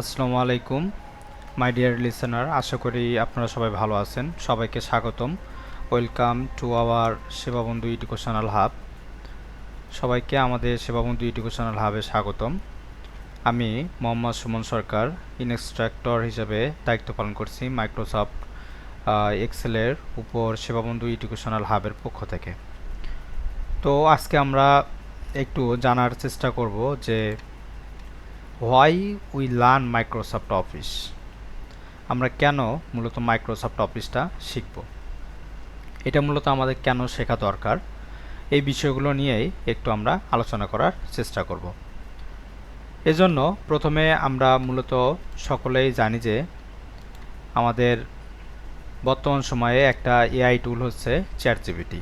আসসালামু আলাইকুম my dear listener আশা করি আপনারা সবাই ভালো আছেন। সবাইকে স্বাগতম। Welcome to our Sebabondhu educational hub সবাইকে আমাদের সেবাবন্ধু এডুকেশনাল হাবে স্বাগতম। আমি মোহাম্মদ সুমন সরকার ইনস্ট্রাক্টর হিসেবে দায়িত্ব পালন করছি মাইক্রোসফট এক্সেলের উপর সেবাবন্ধু এডুকেশনাল হাবের পক্ষ থেকে। তো আজকে আমরা একটু জানার চেষ্টা করব যে why we learn Microsoft Office? আমরা কেন মূলত মাইক্রোসফট অফিসটা শিখব? এটা মূলত আমাদের কেন শেখা দরকার? এই বিষয়গুলো নিয়েই একটু আমরা আলোচনা করার চেষ্টা করব। এজন্য প্রথমে আমরা মূলত সকলেই জানি যে আমাদের বর্তমান সময়ে একটা এআই টুল হচ্ছে চ্যাট জিপিটি।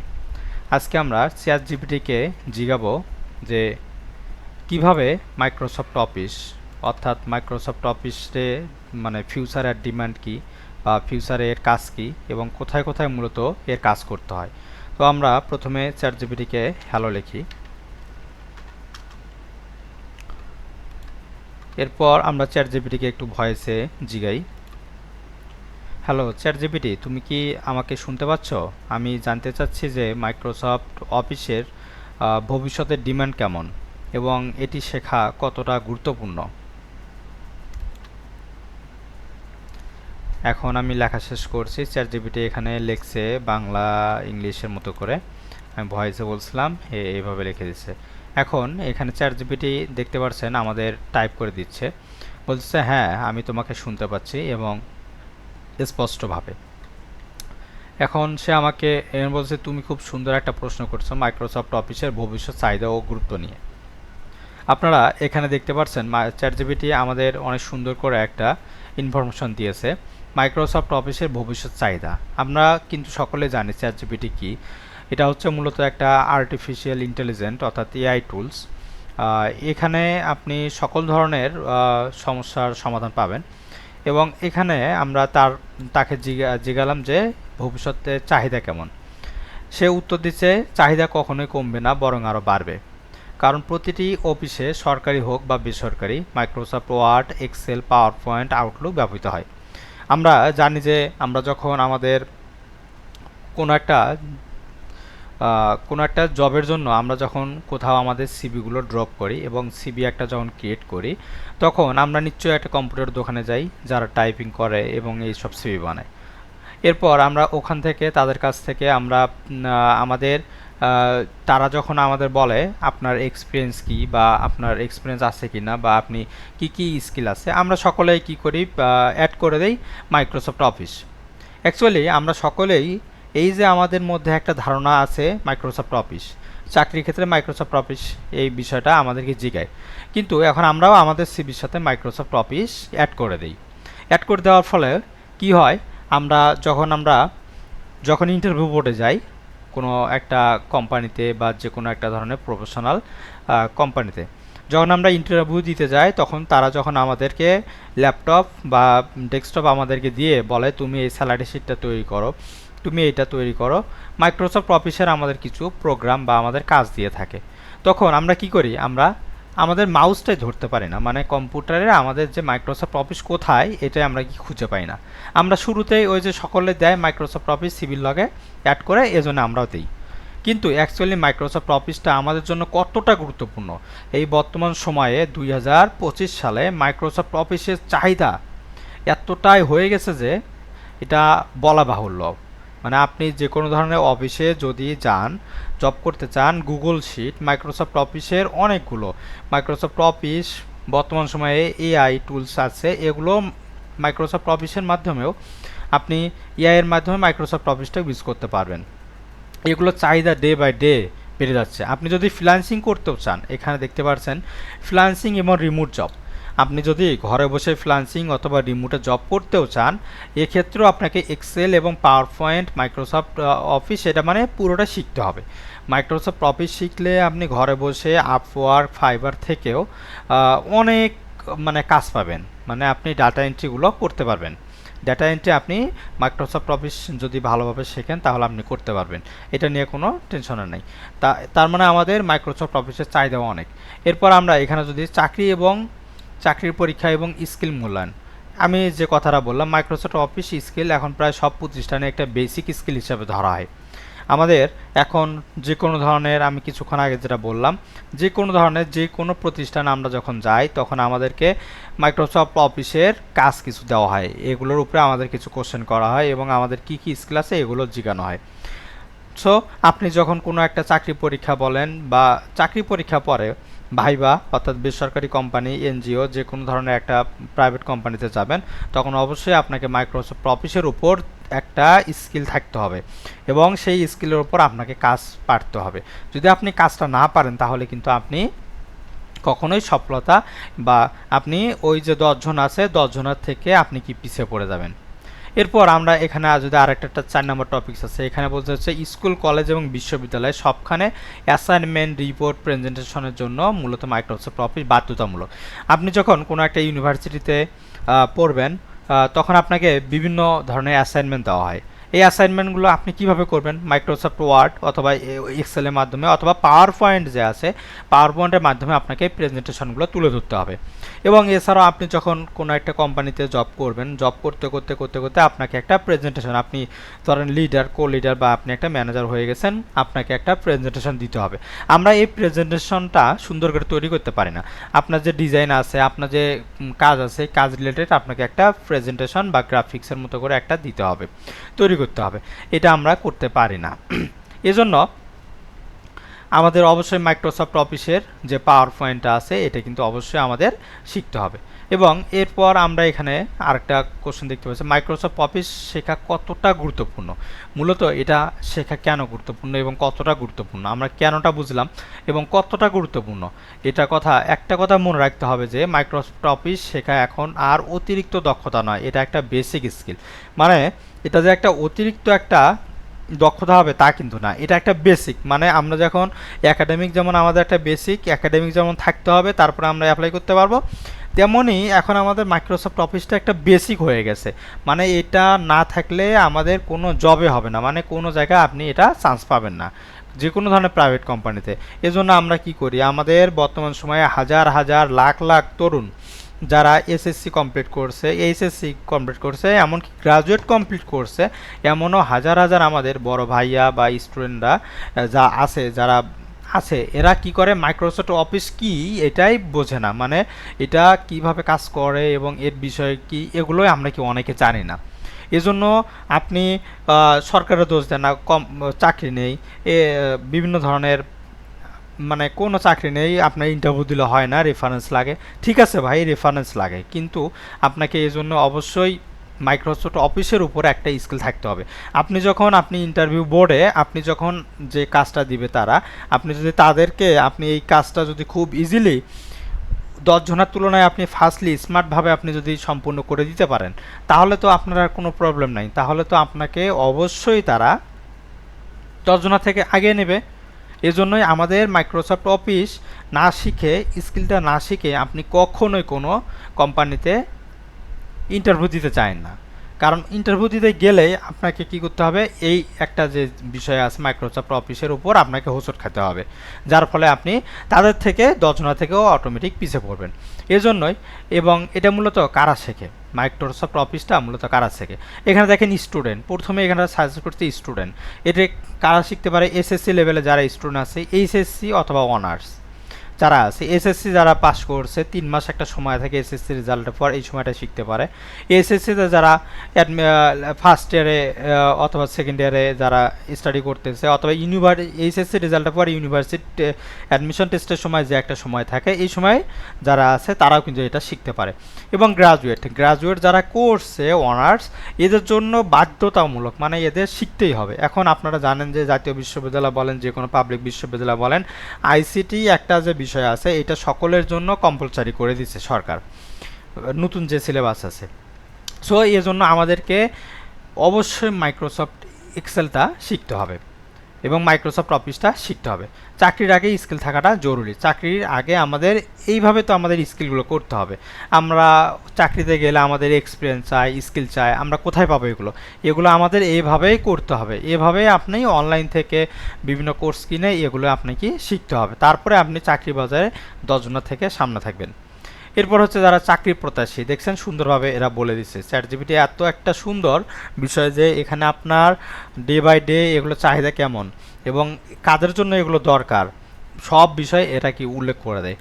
আজকে আমরা চ্যাট জিপিটিকে জিগাবো যে কীভাবে মাইক্রোসফট অফিস অর্থাৎ মাইক্রোসফট অফিসে মানে ফিউচারের ডিমান্ড কি বা ফিউচারে এর কাজ কি এবং কোথায় কোথায় মূলত এর কাজ করতে হয়? তো আমরা প্রথমে চ্যাট জিপিটিকে হ্যালো লিখি। এরপর আমরা চ্যাট জিপিটিকে একটু ভয়েসে জিগাই। হ্যালো চ্যাট জিপিটি তুমি কি আমাকে শুনতে পাচ্ছ? আমি জানতে চাচ্ছি যে মাইক্রোসফট অফিসের ভবিষ্যতের ডিমান্ড কেমন? এবং এটি শেখা কতটা গুরুত্বপূর্ণ। এখন আমি লেখা শেষ করছি। চ্যাট জিপিটি এখানে লেখছে বাংলা, ইংলিশের মতো করে। আমি ভয়েসে বলছিলাম এইভাবে লিখে দিচ্ছে। এখন এখানে চ্যাট জিপিটি দেখতে পাচ্ছেন আমাদের টাইপ করে দিচ্ছে। বলছে হ্যাঁ আমি তোমাকে শুনতে পাচ্ছি এবং স্পষ্টভাবে। এখন সে আমাকে বলছে, তুমি খুব সুন্দর একটা প্রশ্ন করছ মাইক্রোসফট অফিসের ভবিষ্যৎ চাহিদা ও গুরুত্ব নিয়ে। আপনারা এখানে দেখতে পাচ্ছেন চ্যাট জিপিটি আমাদের অনেক সুন্দর করে একটা ইনফরমেশন দিয়েছে। মাইক্রোসফট অফিসের ভবিষ্যৎ চাহিদা। আমরা কিন্তু সকলে জানি চ্যাট জিপিটি কী। এটা হচ্ছে মূলত একটা আর্টিফিশিয়াল ইন্টেলিজেন্ট অর্থাৎ এআই টুলস এখানে আপনি সকল ধরনের সমস্যার সমাধান পাবেন এবং এখানে আমরা তার, তাকে জিগালাম যে ভবিষ্যতে চাহিদা কেমন। সে উত্তর দিচ্ছে, চাহিদা কখনোই কমবে না, বরং আরও বাড়বে। কারণ প্রতিটি অফিসে সরকারি হোক বা বেসরকারি Microsoft Word Excel PowerPoint Outlook ব্যবহৃত হয়। আমরা জানি যে আমরা যখন আমাদের কোনো একটা কোনো একটা জবের জন্য আমরা যখন কোথাও আমাদের সিবিগুলো ড্রপ করি এবং সিবি একটা যখন ক্রিয়েট করি, তখন আমরা নিশ্চয়ই একটা কম্পিউটার দোকানে যাই যারা টাইপিং করে এবং এই সব সিবি বানায়। এরপর আমরা ওখান থেকে তাদের কাছ থেকে আমরা আমাদের তারা যখন আমাদের বলে, আপনার এক্সপিরিয়েন্স কি বা আপনার এক্সপিরিয়েন্স আছে কি না বা আপনি কি কি স্কিল আছে? আমরা সকলেই কি করি অ্যাড করে দেই মাইক্রোসফট অফিস অ্যাকচুয়ালি আমরা সকলেই এই যে আমাদের মধ্যে একটা ধারণা আছে মাইক্রোসফট অফিস চাকরির ক্ষেত্রে মাইক্রোসফট অফিস এই বিষয়টা আমাদেরকে জিগায়। কিন্তু এখন আমরাও আমাদের সিবির সাথে মাইক্রোসফট অফিস অ্যাড করে দিই। অ্যাড করে দেওয়ার ফলে কি হয়, আমরা যখন আমরা যখন ইন্টারভিউ বোর্ডে যাই কোনো একটা কোম্পানিতে বা যে কোনো একটা ধরনের প্রফেশনাল কোম্পানিতে যখন আমরা ইন্টারভিউ দিতে যাই, তখন তারা যখন আমাদেরকে ল্যাপটপ বা ডেস্কটপ আমাদেরকে দিয়ে বলে, তুমি এই স্যালারি শিটটা তৈরি করো, তুমি এটা তৈরি করো। মাইক্রোসফট অফিসের আমাদের কিছু প্রোগ্রাম বা আমাদের কাজ দিয়ে থাকে। তখন আমরা কি করি? আমরা আমাদের মাউসটাই ধরতে পারি না। মানে কম্পিউটারে আমাদের যে মাইক্রোসফট অফিস কোথায়, এটাই আমরা কি খুঁজে পাই না। আমরা শুরুতেই ওই যে সকলে দেয় মাইক্রোসফট অফিস সিভিল লগে অ্যাড করে, এজন্য আমরাও দিই। কিন্তু অ্যাকচুয়ালি মাইক্রোসফট অফিসটা আমাদের জন্য কতটা গুরুত্বপূর্ণ? এই বর্তমান সময়ে দুই হাজার পঁচিশ সালে মাইক্রোসফট অফিসের চাহিদা এতটাই হয়ে গেছে যে এটা বলা বাহুল্য। মানে আপনি যে কোনো ধরনের অফিসে যদি যান জব করতে চান গুগল শিট মাইক্রোসফট অফিসের অনেকগুলো। মাইক্রোসফট অফিস বর্তমান সময়ে এআই টুলস আছে, এগুলো মাইক্রোসফট অফিসের মাধ্যমেও আপনি এআইয়ের মাধ্যমে মাইক্রোসফট অফিসটা ইউজ করতে পারবেন। এগুলো চাহিদা ডে বাই ডে বেড়ে যাচ্ছে। আপনি যদি ফ্রিলান্সিং করতেও চান, এখানে দেখতে পাচ্ছেন ফ্রিলান্সিং এবং রিমোট জব আপনি যদি ঘরে বসে ফ্রিলান্সিং অথবা রিমোটে জব করতেও চান, এক্ষেত্রেও আপনাকে এক্সেল এবং পাওয়ার পয়েন্ট মাইক্রোসফট অফিস এটা মানে পুরোটা শিখতে হবে। মাইক্রোসফট অফিস শিখলে আপনি ঘরে বসে আপওয়ার্ক ফাইবার থেকেও অনেক মানে কাজ পাবেন। মানে আপনি ডাটা এন্ট্রিগুলো করতে পারবেন। ডাটা এন্ট্রি আপনি মাইক্রোসফট অফিস যদি ভালোভাবে শেখেন, তাহলে আপনি করতে পারবেন। এটা নিয়ে কোনো টেনশনের নেই। তা, তার মানে আমাদের মাইক্রোসফট অফিসের চাহিদাও অনেক। এরপর আমরা এখানে যদি চাকরি এবং চাকরির পরীক্ষা এবং স্কিল মূল্যায়ন। আমি যে কথাটা বললাম মাইক্রোসফট অফিস স্কিল এখন প্রায় সব প্রতিষ্ঠানে একটা বেসিক স্কিল হিসাবে ধরা হয়। আমাদের এখন যে কোনো ধরনের, আমি কিছুক্ষণ আগে যেটা বললাম, যে কোনো ধরনের, যে কোনো প্রতিষ্ঠানে আমরা যখন যাই, তখন আমাদেরকে মাইক্রোসফট অফিসের কাজ কিছু দেওয়া হয়। এগুলোর উপরে আমাদের কিছু কোশ্চেন করা হয় এবং আমাদের কি কি স্কিল আছে এগুলো জিজ্ঞানো হয়। সো আপনি যখন কোনো একটা চাকরি পরীক্ষা বলেন বা চাকরি পরীক্ষা পরে ভাইবা, অর্থাৎ বেসরকারি কোম্পানি, এনজিও, যে কোনো ধরনের একটা প্রাইভেট কোম্পানিতে যাবেন, তখন অবশ্যই আপনাকে মাইক্রোসফট অফিসের উপর একটা স্কিল থাকতে হবে এবং সেই স্কিলের উপর আপনাকে কাজ পারতে হবে। যদি আপনি কাজটা না পারেন, তাহলে কিন্তু আপনি কখনোই সফলতা বা আপনি ওই যে দশজন আছে, দশজনের থেকে আপনি কি পিছিয়ে পড়ে যাবেন। এরপর আমরা এখানে যদি আরেকটা চার নম্বর টপিকস আছে, এখানে বলতে হচ্ছে স্কুল কলেজ এবং বিশ্ববিদ্যালয় সবখানে অ্যাসাইনমেন্ট রিপোর্ট প্রেজেন্টেশনের জন্য মূলত মাইক্রোসফট অফিস বাধ্যতামূলক। আপনি যখন কোনো একটা ইউনিভার্সিটিতে পড়বেন তখন আপনাকে বিভিন্ন ধরনের অ্যাসাইনমেন্ট দেওয়া হয়। এই অ্যাসাইনমেন্টগুলো আপনি কীভাবে করবেন? মাইক্রোসফট ওয়ার্ড অথবা এক্সেলের মাধ্যমে অথবা পাওয়ার পয়েন্ট যে আছে পাওয়ার পয়েন্টের মাধ্যমে আপনাকে প্রেজেন্টেশনগুলো তুলে ধরতে হবে। এবং এছাড়াও আপনি যখন কোনো একটা কোম্পানিতে জব করবেন জব করতে করতে করতে করতে আপনাকে একটা প্রেজেন্টেশন আপনি ধরেন লিডার কো লিডার বা আপনি একটা ম্যানেজার হয়ে গেছেন, আপনাকে একটা প্রেজেন্টেশন দিতে হবে। আমরা এই প্রেজেন্টেশনটা সুন্দর করে তৈরি করতে পারি না। আপনার যে ডিজাইন আছে, আপনার যে কাজ আছে, কাজ রিলেটেড আপনাকে একটা প্রেজেন্টেশন বা গ্রাফিক্সের মতো করে একটা দিতে হবে। তৈরি করতে হবে। এটা আমরা করতে পারি না। এজন্য আমাদের অবশ্যই মাইক্রোসফট অফিসের যে পাওয়ার পয়েন্টটা আছে, এটা কিন্তু অবশ্যই আমাদের শিখতে হবে। এবং এরপর আমরা এখানে আরেকটা কোশ্চেন দেখতে পাচ্ছি। মাইক্রোসফট অফিস শেখা কতটা গুরুত্বপূর্ণ? মূলত এটা শেখা কেন গুরুত্বপূর্ণ এবং কতটা গুরুত্বপূর্ণ? আমরা কেনটা বুঝলাম এবং কতটা গুরুত্বপূর্ণ? এটা কথা, একটা কথা মনে রাখতে হবে যে মাইক্রোসফট অফিস শেখা এখন আর অতিরিক্ত দক্ষতা নয়। এটা একটা বেসিক স্কিল মানে এটা যে একটা অতিরিক্ত একটা দক্ষতা হবে তা কিন্তু না। এটা একটা বেসিক মানে আমরা যখন একাডেমিক যেমন আমাদের একটা বেসিক একাডেমিক যেমন থাকতে হবে, তারপরে আমরা অ্যাপ্লাই করতে পারব তেমনই এখন আমাদের মাইক্রোসফট অফিসটা একটা বেসিক হয়ে গেছে। মানে এটা না থাকলে আমাদের কোনো জবে হবে না মানে কোনো জায়গায় আপনি এটা চান্স পাবেন না যে কোনো ধরনের প্রাইভেট কোম্পানিতে এজন্য আমরা কি করি, আমাদের বর্তমান সময়ে হাজার হাজার লাখ লাখ তরুণ যারা এসএসসি কমপ্লিট করছে এইচএসসি কমপ্লিট করছে, এমনকি গ্রাজুয়েট কমপ্লিট করছে, এমনও হাজার হাজার আমাদের বড় ভাইয়া বা স্টুডেন্টরা যা আছে, যারা আছে, এরা কি করে মাইক্রোসফট অফিস কি, এটাই বোঝে না। মানে এটা কীভাবে কাজ করে এবং এর বিষয়ে কি, এগুলোই আমরা কি অনেকে জানি না। এজন্য আপনি সরকারের দোষ দেন না, কম, চাকরি নেই, এ, বিভিন্ন ধরনের মানে কোনো চাকরি নেই, আপনার ইন্টারভিউ দিলে হয় না রেফারেন্স লাগে। ঠিক আছে ভাই রেফারেন্স লাগে। কিন্তু আপনাকে এই জন্য অবশ্যই মাইক্রোসফট অফিসের উপর একটা স্কিল থাকতে হবে। আপনি যখন আপনি ইন্টারভিউ বোর্ডে আপনি যখন যে কাজটা দিবে তারা, আপনি যদি তাদেরকে, আপনি এই কাজটা যদি খুব ইজিলি দশ জনের তুলনায় আপনি ফার্স্টলি স্মার্টভাবে আপনি যদি সম্পূর্ণ করে দিতে পারেন, তাহলে তো আপনার আর কোনো প্রবলেম নাই। তাহলে তো আপনাকে অবশ্যই তারা দশজনা থেকে আগে নেবে। এজন্যই আমাদের মাইক্রোসফট অফিস না শিখে, স্কিলটা না শিখে আপনি কখনোই কোনো কোম্পানিতে ইন্টারভিউ দিতে চান না। কারণ ইন্টারভিউ দিতে গেলে আপনাকে কি করতে হবে? এই একটা যে বিষয় আছে মাইক্রোসফট অফিসের উপর আপনাকে হোঁচট খেতে হবে। যার ফলে আপনি তাদের থেকে দশজনা থেকেও অটোমেটিক পিছিয়ে পড়বেন। এজন্যই এবং এটা মূলত কারা শেখে? মাইক্রোসফট অফিসটা মূলত কারা শেখে? এখানে দেখেন স্টুডেন্ট প্রথমে এখানে সাজেস্ট করতে স্টুডেন্ট এটা কারা শিখতে পারে? এসএসসি লেভেলে যারা স্টুডেন্ট আছে এইচএসসি অথবা অনার্স যারা আছে এসএসসি যারা পাস করছে, তিন মাস একটা সময় থাকে এসএসসি রেজাল্টের পর এই সময়টা শিখতে পারে। এসএসসিতে যারা ফার্স্ট ইয়ারে অথবা সেকেন্ড ইয়ারে যারা স্টাডি করতেছে, অথবা ইউনিভার এইচএসসি রেজাল্টের পর ইউনিভার্সিটি অ্যাডমিশন টেস্টের সময় যে একটা সময় থাকে, এই সময় যারা আছে, তারাও কিন্তু এটা শিখতে পারে। এবং গ্রাজুয়েট গ্রাজুয়েট যারা করছে অনার্স এদের জন্য বাধ্যতামূলক মানে এদের শিখতেই হবে। এখন আপনারা জানেন যে জাতীয় বিশ্ববিদ্যালয় বলেন যে কোনো পাবলিক বিশ্ববিদ্যালয় বলেন আইসিটি একটা যে বিষয় আছে, এটা সকলের জন্য কম্পালসারি করে দিচ্ছে সরকার। নতুন যে সিলেবাস আছে। সো এজন্য জন্য আমাদেরকে অবশ্যই মাইক্রোসফট এক্সেলটা শিখতে হবে। এবং মাইক্রোসফট অফিসটা শিখতে হবে। চাকরির আগে স্কিল থাকাটা জরুরি। চাকরির আগে আমাদের, এইভাবে তো আমাদের স্কিলগুলো করতে হবে। আমরা চাকরিতে গেলে আমাদের এক্সপিরিয়েন্স চাই স্কিল চাই, আমরা কোথায় পাবো এগুলো? এগুলো আমাদের এইভাবেই করতে হবে। এভাবে আপনি অনলাইন থেকে বিভিন্ন কোর্স কিনে এগুলো আপনাকে শিখতে হবে। তারপরে আপনি চাকরি বাজারে দশজনের থেকে সামনে থাকবেন। এরপর হচ্ছে যারা চাকরি প্রত্যাশী, দেখছেন সুন্দরভাবে এরা বলে দিচ্ছে। চ্যাট জিপিটি এত একটা সুন্দর বিষয় যে এখানে আপনার ডে বাই ডে এগুলো চাহিদা কেমন এবং কাদের জন্য এগুলো দরকার। সব বিষয় এটা কি উল্লেখ করে দেয়।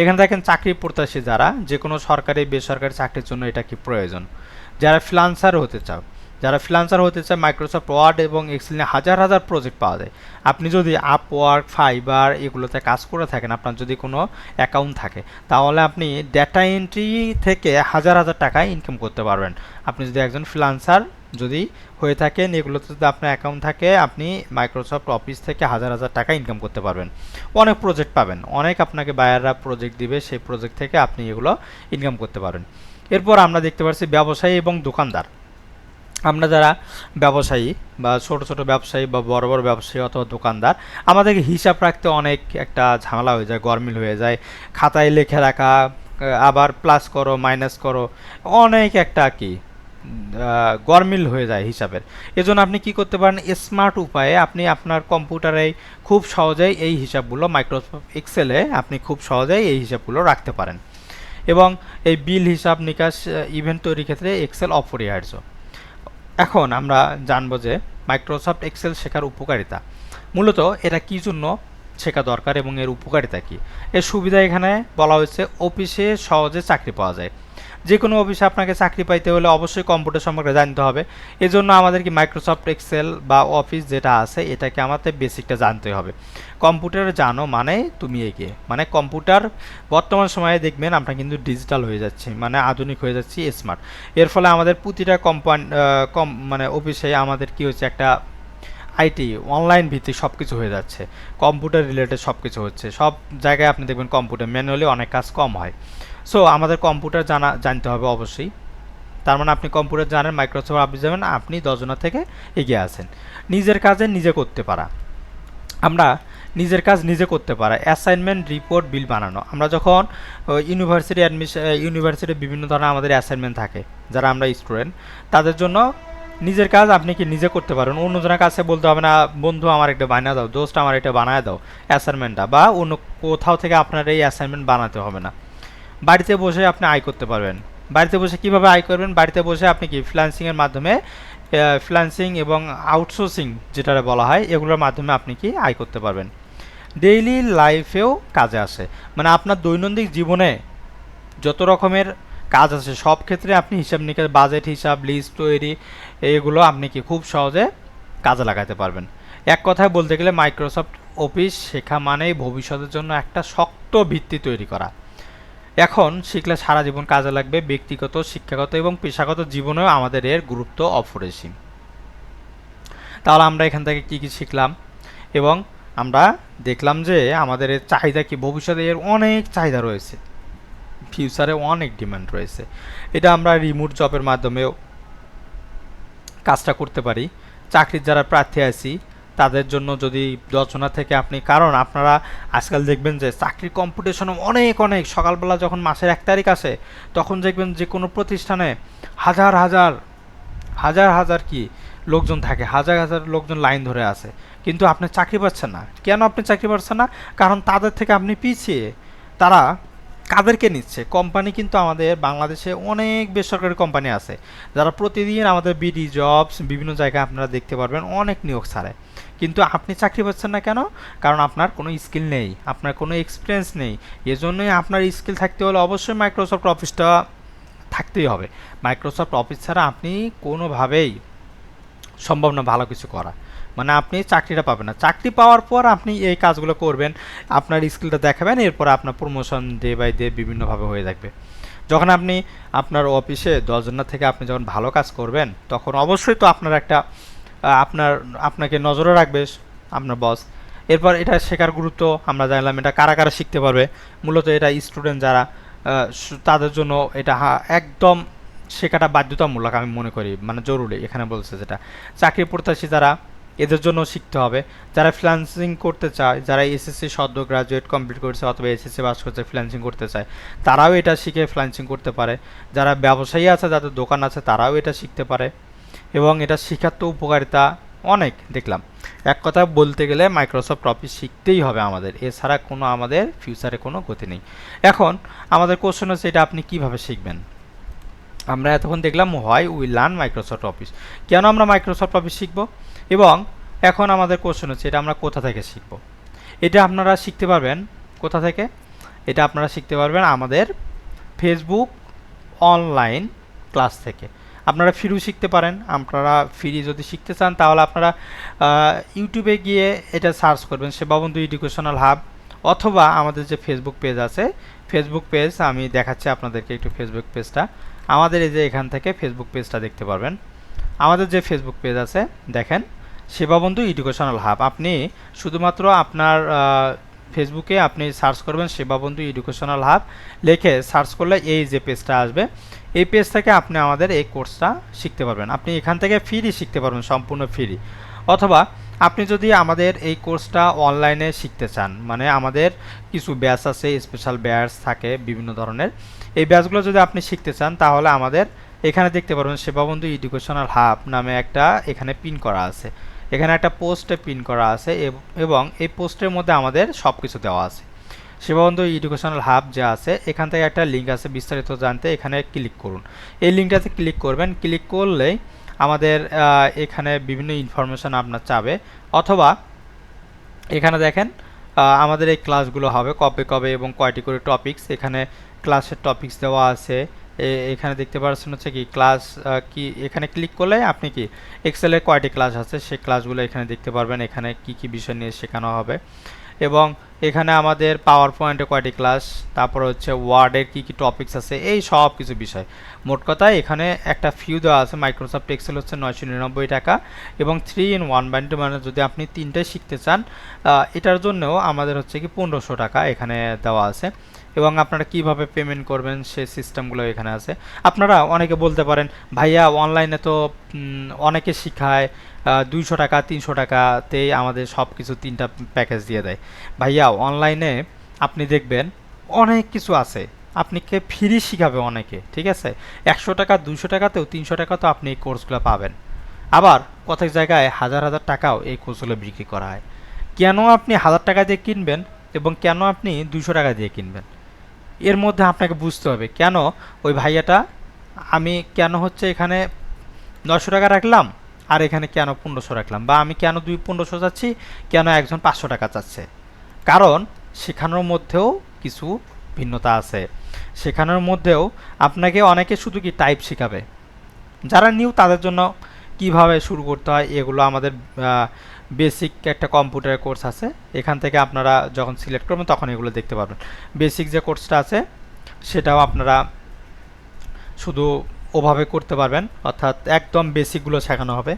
এখানে দেখেন চাকরি প্রত্যাশী যারা যে কোনো সরকারি, বেসরকারি চাকরির জন্য এটা কি প্রয়োজন? যারা ফ্রিলান্সার হতে চাও যারা ফ্রিলান্সার হতে চায় মাইক্রোসফট ওয়ার্ড এবং এক্সেল নিয়ে হাজার হাজার প্রজেক্ট পাওয়া যায়। আপনি যদি আপওয়ার্ক ফাইবার এগুলোতে কাজ করে থাকেন, আপনার যদি কোনো অ্যাকাউন্ট থাকে, তাহলে আপনি ডেটা এন্ট্রি থেকে হাজার হাজার টাকা ইনকাম করতে পারবেন। আপনি যদি একজন ফ্রিলান্সার যদি হয়ে থাকেন, এগুলোতে যদি আপনার অ্যাকাউন্ট থাকে, আপনি মাইক্রোসফট অফিস থেকে হাজার হাজার টাকা ইনকাম করতে পারবেন। অনেক প্রজেক্ট পাবেন। অনেক আপনাকে বায়াররা প্রজেক্ট দিবে, সেই প্রজেক্ট থেকে আপনি এগুলো ইনকাম করতে পারেন এরপর আমরা দেখতে পাচ্ছি ব্যবসায়ী এবং দোকানদার। আমরা যারা ব্যবসায়ী বা ছোট ছোট ব্যবসায়ী বা বড় বড় ব্যবসায়ী অথবা দোকানদার, আমাদেরকে হিসাব রাখতে অনেক একটা ঝামেলা হয়ে যায়, গরমিল হয়ে যায়। খাতায় লিখে রাখা আবার প্লাস করো মাইনাস করো, অনেক একটা কি গরমিল হয়ে যায় হিসাবের। এজন্য আপনি কি করতে পারেন স্মার্ট উপায়ে আপনি আপনার কম্পিউটারে খুব সহজেই এই হিসাবগুলো মাইক্রোসফট এক্সেলে আপনি খুব সহজেই এই হিসাবগুলো রাখতে পারেন। এবং এই বিল হিসাব নিকাশ ইভেন্ট তৈরির ক্ষেত্রে এক্সেল অপরিহার্য। এখন আমরা জানব যে মাইক্রোসফট এক্সেল শেখার উপকারিতা। মূলত এটা কী জন্য শেখা দরকার এবং এর উপকারিতা কী? এর সুবিধা এখানে বলা হয়েছে, অফিসে সহজে চাকরি পাওয়া যায়। যে কোনো অফিসে আপনাকে চাকরি পাইতে হলে অবশ্যই কম্পিউটার সম্পর্কে জানতে হবে। এজন্য আমাদের কি মাইক্রোসফট এক্সেল বা অফিস যেটা আছে, এটাকে আমাদের বেসিকটা জানতে হবে। কম্পিউটার জানো মানে তুমি এগিয়ে মানে কম্পিউটার বর্তমান সময়ে দেখবেন আমরা কিন্তু ডিজিটাল হয়ে যাচ্ছি মানে আধুনিক হয়ে যাচ্ছি স্মার্ট এর ফলে আমাদের প্রতিটা কোম্পানি কম মানে অফিসে আমাদের কি হচ্ছে একটা আইটি অনলাইন ভিত্তিক সব কিছু হয়ে যাচ্ছে। কম্পিউটার রিলেটেড সব কিছু হচ্ছে। সব জায়গায় আপনি দেখবেন কম্পিউটার ম্যানুয়ালি অনেক কাজ কম হয়। সো আমাদের কম্পিউটার জানা, জানতে হবে অবশ্যই। তার মানে আপনি কম্পিউটার জানেন মাইক্রোসফট অফিস যাবেন আপনি দশজনের থেকে এগিয়ে আছেন। নিজের কাজে নিজে করতে পারা। আমরা নিজের কাজ নিজে করতে পারা। অ্যাসাইনমেন্ট রিপোর্ট বিল বানানো। আমরা যখন ইউনিভার্সিটি অ্যাডমিশন ইউনিভার্সিটির বিভিন্ন ধরনের আমাদের অ্যাসাইনমেন্ট থাকে, যারা আমরা স্টুডেন্ট তাদের জন্য নিজের কাজ আপনি কি নিজে করতে পারেন? অন্যজনের কাছে বলতে হবে না, বন্ধু, আমার একটা বানিয়ে দাও, দোস্ত, আমার এটা বানায় দাও অ্যাসাইনমেন্টটা বা অন্য কোথাও থেকে আপনার এই অ্যাসাইনমেন্ট বানাতে হবে না। বাড়িতে বসে আপনি আয় করতে পারবেন। বাড়িতে বসে কীভাবে আয় করবেন? বাড়িতে বসে আপনি কি ফ্রিল্যান্সিংয়ের মাধ্যমে ফ্রিল্যান্সিং এবং আউটসোর্সিং যেটা বলা হয়, এগুলোর মাধ্যমে আপনি কি আয় করতে পারবেন। ডেইলি লাইফেও কাজে আসে। মানে আপনার দৈনন্দিন জীবনে যত রকমের কাজ আছে, সব ক্ষেত্রে আপনি হিসাব নিকাশ বাজেট হিসাব লিস্ট তৈরি, এগুলো আপনি কি খুব সহজে কাজে লাগাতে পারবেন। এক কথায় বলতে গেলে মাইক্রোসফট অফিস শেখা মানেই ভবিষ্যতের জন্য একটা শক্ত ভিত্তি তৈরি করা। এখন শিখলে সারা জীবন কাজে লাগবে ব্যক্তিগত, শিক্ষাগত এবং পেশাগত জীবনেও আমাদের এর গুরুত্ব অপরিসীম। তাহলে আমরা এখান থেকে কি কি শিখলাম? এবং আমরা দেখলাম যে আমাদের এর চাহিদা কি? ভবিষ্যতে এর অনেক চাহিদা রয়েছে। ফিউচারে অনেক ডিমান্ড রয়েছে। এটা আমরা রিমোট জবের মাধ্যমেও কাজটা করতে পারি। চাকরির যারা প্রার্থী আছি তাদের জন্য যদি রচনা থেকে আপনি, কারণ আপনারা আজকাল দেখবেন যে চাকরির কম্পিটিশন অনেক অনেক। সকালবেলা যখন মাসের এক তারিখ আসে, তখন দেখবেন যে কোনো প্রতিষ্ঠানে হাজার হাজার হাজার হাজার কি লোকজন থাকে, হাজার হাজার লোকজন লাইন ধরে আছে। কিন্তু আপনি চাকরি পাচ্ছেন না। কেন আপনি চাকরি পাচ্ছেন না? কারণ তাদের থেকে আপনি পিছিয়ে। তারা কাদেরকে নিচ্ছে? কোম্পানি কিন্তু আমাদের বাংলাদেশে অনেক বেসরকারি কোম্পানি আছে, যারা প্রতিদিন আমাদের বিডি জবস বিভিন্ন জায়গায় আপনারা দেখতে পারবেন, অনেক নিয়োগ ছাড়ে। কিন্তু আপনি চাকরি পাচ্ছেন না কেন? কারণ আপনার কোনো স্কিল নেই, আপনার কোনো এক্সপিরিয়েন্স নেই। এজন্যই আপনার স্কিল থাকতে হলে অবশ্যই মাইক্রোসফট অফিসটা থাকতেই হবে। মাইক্রোসফট অফিস ছাড়া আপনি কোনোভাবেই সম্ভব না ভালো কিছু করা। মানে আপনি চাকরিটা পাবেন না। চাকরি পাওয়ার পর আপনি এই কাজগুলো করবেন, আপনার স্কিলটা দেখাবেন, এরপর আপনার প্রমোশন ডে বাই ডে বিভিন্নভাবে হয়ে থাকবে। যখন আপনি আপনার অফিসে দশজনের থেকে আপনি যখন ভালো কাজ করবেন, তখন অবশ্যই তো আপনার একটা আপনার, আপনাকে নজরে রাখবে আপনার বস এরপর এটা শেখার গুরুত্ব, আমরা জানলাম এটা কারা কারা শিখতে পারবে। মূলত এটা স্টুডেন্ট যারা তাদের জন্য এটা একদম শেখাটা বাধ্যতামূলক আমি মনে করি মানে জরুরি, এখানে বলছে যেটা। চাকরি প্রত্যাশী যারা এদের জন্য শিখতে হবে। যারা ফ্রিল্যান্সিং করতে চায়, যারা এসএসসি সদ্য গ্রাজুয়েট কমপ্লিট করছে অথবা এসএসসি পাস করছে ফ্রিল্যান্সিং করতে চায়, তারাও এটা শিখে ফ্রিল্যান্সিং করতে পারে। যারা ব্যবসায়ী আছে, যাদের দোকান আছে, তারাও এটা শিখতে পারে। এবং এটা শেখার তো উপকারিতা অনেক, দেখলাম। এক কথা বলতে গেলে মাইক্রোসফট অফিস শিখতেই হবে আমাদের। এছাড়া কোনো আমাদের ফিউচারে কোনো গতি নেই। এখন আমাদের কোশ্চেন হচ্ছে, এটা আপনি কীভাবে শিখবেন? আমরা এতক্ষণ দেখলাম why we learn Microsoft Office কেন আমরা মাইক্রোসফট অফিস শিখব? এবং এখন আমাদের কোশ্চেন হচ্ছে, এটা আমরা কোথা থেকে শিখব? এটা আপনারা শিখতে পারবেন, কোথা থেকে? এটা আপনারা শিখতে পারবেন আমাদের ফেসবুক অনলাইন ক্লাস থেকে। আপনারা ফ্রিও শিখতে পারেন, আপনারা ফ্রি যদি শিখতে চান, তাহলে আপনারা ইউটিউবে গিয়ে এটা সার্চ করবেন, সেবাবন্ধু এডুকেশনাল হাব অথবা আমাদের যে ফেসবুক পেজ আছে ফেসবুক পেজ আমি দেখাচ্ছি আপনাদেরকে একটু ফেসবুক পেজটা আমাদের এই যে এখান থেকে ফেসবুক পেজটা দেখতে পারবেন। আমাদের যে ফেসবুক পেজ আছে, দেখেন সেবাবন্ধু এডুকেশনাল হাব আপনি শুধুমাত্র আপনার ফেসবুকে আপনি সার্চ করবেন সেবাবন্ধু এডুকেশনাল হাব লিখে সার্চ করলে এই যে পেজটা আসবে, এই পেজ থেকে আপনি আমাদের এই কোর্সটা শিখতে পারবেন। আপনি এখান থেকে ফ্রি শিখতে পারবেন, সম্পূর্ণ ফ্রি অথবা আপনি যদি আমাদের এই কোর্সটা অনলাইনে শিখতে চান মানে আমাদের কিছু ব্যাচ আছে স্পেশাল ব্যাচ থাকে, বিভিন্ন ধরনের। এই ব্যাচগুলো যদি আপনি শিখতে চান, তাহলে আমাদের এখানে দেখতে পারবেন সেবাবন্ধু এডুকেশনাল হাব নামে একটা এখানে পিন করা আছে। এখানে একটা পোস্টে পিন করা আছে এবং এই পোস্টের মধ্যে আমাদের সব কিছু দেওয়া আছে। সেবাবন্ধু এডুকেশনাল হাব যা আছে, এখান থেকে একটা লিঙ্ক আছে, বিস্তারিত জানতে এখানে ক্লিক করুন। এই লিঙ্কটাতে ক্লিক করবেন ক্লিক করলেই আমাদের এখানে বিভিন্ন ইনফরমেশন আপনার চাবে। অথবা এখানে দেখেন আমাদের এই ক্লাসগুলো হবে, কবে কবে এবং কয়টি করে টপিকস এখানে ক্লাসের টপিকস দেওয়া আছে। এখানে দেখতে পাচ্ছেন হচ্ছে কি ক্লাস কি, এখানে ক্লিক করলে আপনি কি এক্সেলের কয়টি ক্লাস আছে, সেই ক্লাসগুলো এখানে দেখতে পারবেন, এখানে কি কি বিষয় নিয়ে শেখানো হবে। এবং এখানে আমাদের পাওয়ার পয়েন্টে কয়টি ক্লাস তারপর হচ্ছে ওয়ার্ডের কি কি টপিকস আছে, এই সব কিছু বিষয়। মোট কথা এখানে একটা ফিউ দেওয়া আছে মাইক্রোসফট এক্সেল হচ্ছে নয়শো নিরানব্বই টাকা এবং থ্রি ইন ওয়ান বান্ডে মানে যদি আপনি তিনটাই শিখতে চান এটার জন্যও আমাদের হচ্ছে কি পনেরোশো টাকা এখানে দেওয়া আছে। এবং আপনারা কীভাবে পেমেন্ট করবেন সে সিস্টেমগুলো এখানে আছে। আপনারা অনেকে বলতে পারেন, ভাইয়া অনলাইনে তো অনেকে শিখায় দুইশো টাকা, তিনশো টাকাতেই আমাদের সব কিছু তিনটা প্যাকেজ দিয়ে দেয়। ভাইয়া অনলাইনে আপনি দেখবেন অনেক কিছু আছে। আপনাকে ফ্রি শিখাবে অনেকে, ঠিক আছে? একশো টাকা, দুইশো টাকাতেও তিনশো টাকাতেও আপনি এই কোর্সগুলো পাবেন। আবার কতক জায়গায় হাজার হাজার টাকাও এই কোর্সগুলো বিক্রি করা হয়। কেন আপনি হাজার টাকা দিয়ে কিনবেন এবং কেন আপনি দুশো টাকা দিয়ে কিনবেন? এর মধ্যে আপনাকে বুঝতে হবে, কেন ওই ভাইয়াটা আমি কেন হচ্ছে এখানে নশো টাকা রাখলাম আর এখানে কেন পনেরোশো রাখলাম? বা আমি কেন দুই পনেরোশো চাচ্ছি, কেন একজন পাঁচশো টাকা চাচ্ছে? কারণ শেখানোর মধ্যেও কিছু ভিন্নতা আছে। শেখানোর মধ্যেও আপনাকে অনেকে শুধু কি টাইপ শেখাবে? যারা নিউ তাদের জন্য কীভাবে শুরু করতে হয়, এগুলো আমাদের বেসিক একটা কম্পিউটার কোর্স আছে। এখান থেকে আপনারা যখন সিলেক্ট করবেন তখন এগুলো দেখতে পাবেন বেসিক যে কোর্সটা আছে, সেটাও আপনারা শুধু ওভাবে করতে পারবেন, অর্থাৎ একদম বেসিকগুলো শেখানো হবে।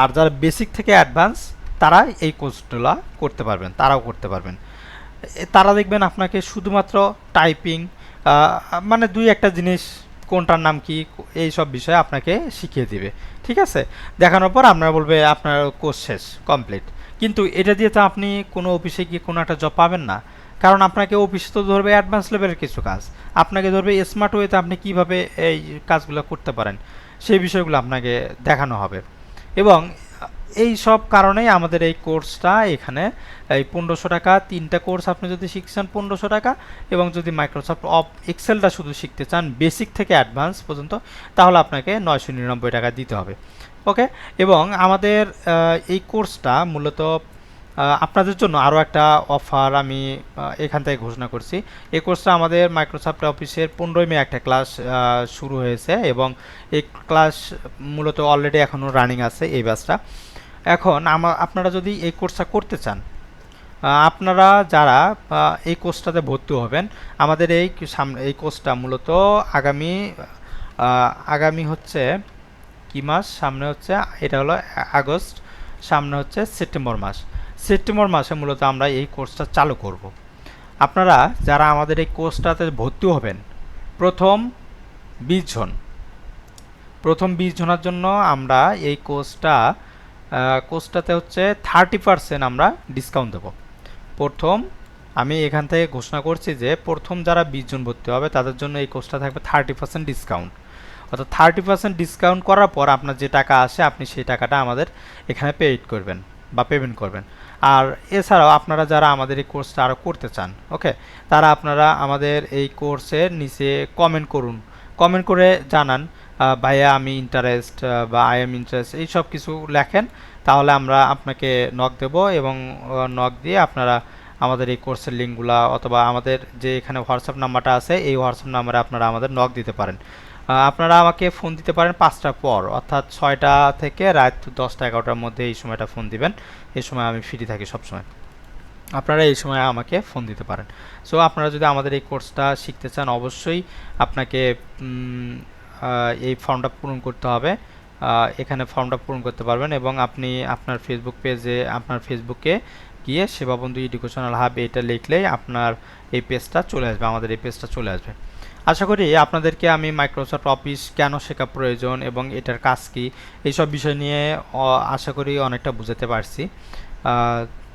আর যারা বেসিক থেকে অ্যাডভান্স তারা এই কোর্সগুলো করতে পারবেন, তারাও করতে পারবেন। তারা দেখবেন আপনাকে শুধুমাত্র টাইপিং মানে দুই একটা জিনিস কোনটার নাম কি এই সব বিষয়ে আপনাকে শিখিয়ে দিবে। ঠিক আছে? দেখানোর পর আপনারা বলবে আপনার কোর্স শেষ, কমপ্লিট। কিন্তু এটা দিয়ে তো আপনি কোনো অফিসে গিয়ে কোনো একটা জব পাবেন না। কারণ আপনাকে অফিসে তো ধরবে অ্যাডভান্স লেভেলের কিছু কাজ। আপনাকে ধরবে স্মার্ট ওয়েতে আপনি কীভাবে এই কাজগুলো করতে পারেন, সেই বিষয়গুলো আপনাকে দেখানো হবে। এবং এই সব কারণেই আমাদের এই কোর্সটা এখানে, এই পনেরোশো টাকা, তিনটা কোর্স আপনি যদি শিখছেন পনেরোশো টাকা এবং যদি মাইক্রোসফট অফ এক্সেলটা শুধু শিখতে চান বেসিক থেকে অ্যাডভান্স পর্যন্ত, তাহলে আপনাকে নয়শো নিরানব্বই টাকা দিতে হবে। ওকে এবং আমাদের এই কোর্সটা মূলত আপনাদের জন্য আরও একটা অফার আমি এখান থেকে ঘোষণা করছি। এই কোর্সটা আমাদের মাইক্রোসফট অফিসের পনেরোই মে একটা ক্লাস শুরু হয়েছে এবং এই ক্লাস মূলত অলরেডি এখনও রানিং আছে এই ব্যাচটা এখন আমা, আপনারা যদি এই কোর্সটা করতে চান আপনারা যারা এই কোর্সটাতে ভর্তি হবেন, আমাদের এই সামনে, এই কোর্সটা মূলত আগামী আগামী হচ্ছে কি মাস? সামনে হচ্ছে, এটা হলো আগস্ট, সামনে হচ্ছে সেপ্টেম্বর মাস। সেপ্টেম্বর মাসে মূলত আমরা এই কোর্সটা চালু করব। আপনারা যারা আমাদের এই কোর্সটাতে ভর্তি হবেন, প্রথম বিশ জন। প্রথম বিশ জনের জন্য আমরা এই কোর্সটা কোর্সটাতে হচ্ছে থার্টি পারসেন্ট আমরা ডিসকাউন্ট দেবো। প্রথম, আমি এখান থেকে ঘোষণা করছি যে প্রথম যারা বিশ জন ভর্তি হবে, তাদের জন্য এই কোর্সটা থাকবে থার্টি পার্সেন্ট ডিসকাউন্ট। অর্থাৎ থার্টি পার্সেন্ট ডিসকাউন্ট করার পর আপনার যে টাকা আসে, আপনি সেই টাকাটা আমাদের এখানে পেইড করবেন বা পেমেন্ট করবেন। আর এছাড়াও আপনারা যারা আমাদের এই কোর্সটা আরও করতে চান ওকে তারা আপনারা আমাদের এই কোর্সের নিচে কমেন্ট করুন। কমেন্ট করে জানান ভাইয়া, আমি ইন্টারেস্ট বা আই এম ইন্টারেস্ট এই সব কিছু লেখেন, তাহলে আমরা আপনাকে নক দেব এবং নক দিয়ে আপনারা আমাদের এই কোর্সের লিঙ্কগুলা অথবা আমাদের যে এখানে হোয়াটসঅ্যাপ নাম্বারটা আছে, এই হোয়াটসঅ্যাপ নাম্বারে আপনারা আমাদের নক দিতে পারেন। আপনারা আমাকে ফোন দিতে পারেন পাঁচটার পর, অর্থাৎ ছয়টা থেকে রাত দশটা এগারোটার মধ্যে এই সময়টা ফোন দিবেন। এই সময় আমি ফ্রি থাকি সবসময়। আপনারা এই সময় আমাকে ফোন দিতে পারেন। সো আপনারা যদি আমাদের এই কোর্সটা শিখতে চান, অবশ্যই আপনাকে এই ফর্মটা পূরণ করতে হবে। এখানে ফর্মটা পূরণ করতে পারবেন এবং আপনি আপনার ফেসবুক পেজে আপনার ফেসবুকে গিয়ে সেবাবন্ধু এডুকেশনাল হাব এটা লিখলেই আপনার এই পেজটা চলে আসবে, আমাদের এই পেজটা চলে আসবে। আশা করি আপনাদেরকে আমি মাইক্রোসফট অফিস কেন শেখা প্রয়োজন এবং এটার কাজ কী, এইসব বিষয় নিয়ে আশা করি অনেকটা বুঝাতে পারছি।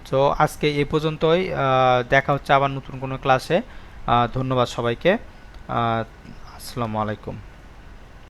তো আজকে এই পর্যন্তই। দেখা হচ্ছে আবার নতুন কোনো ক্লাসে ধন্যবাদ সবাইকে। আসসালামু আলাইকুম।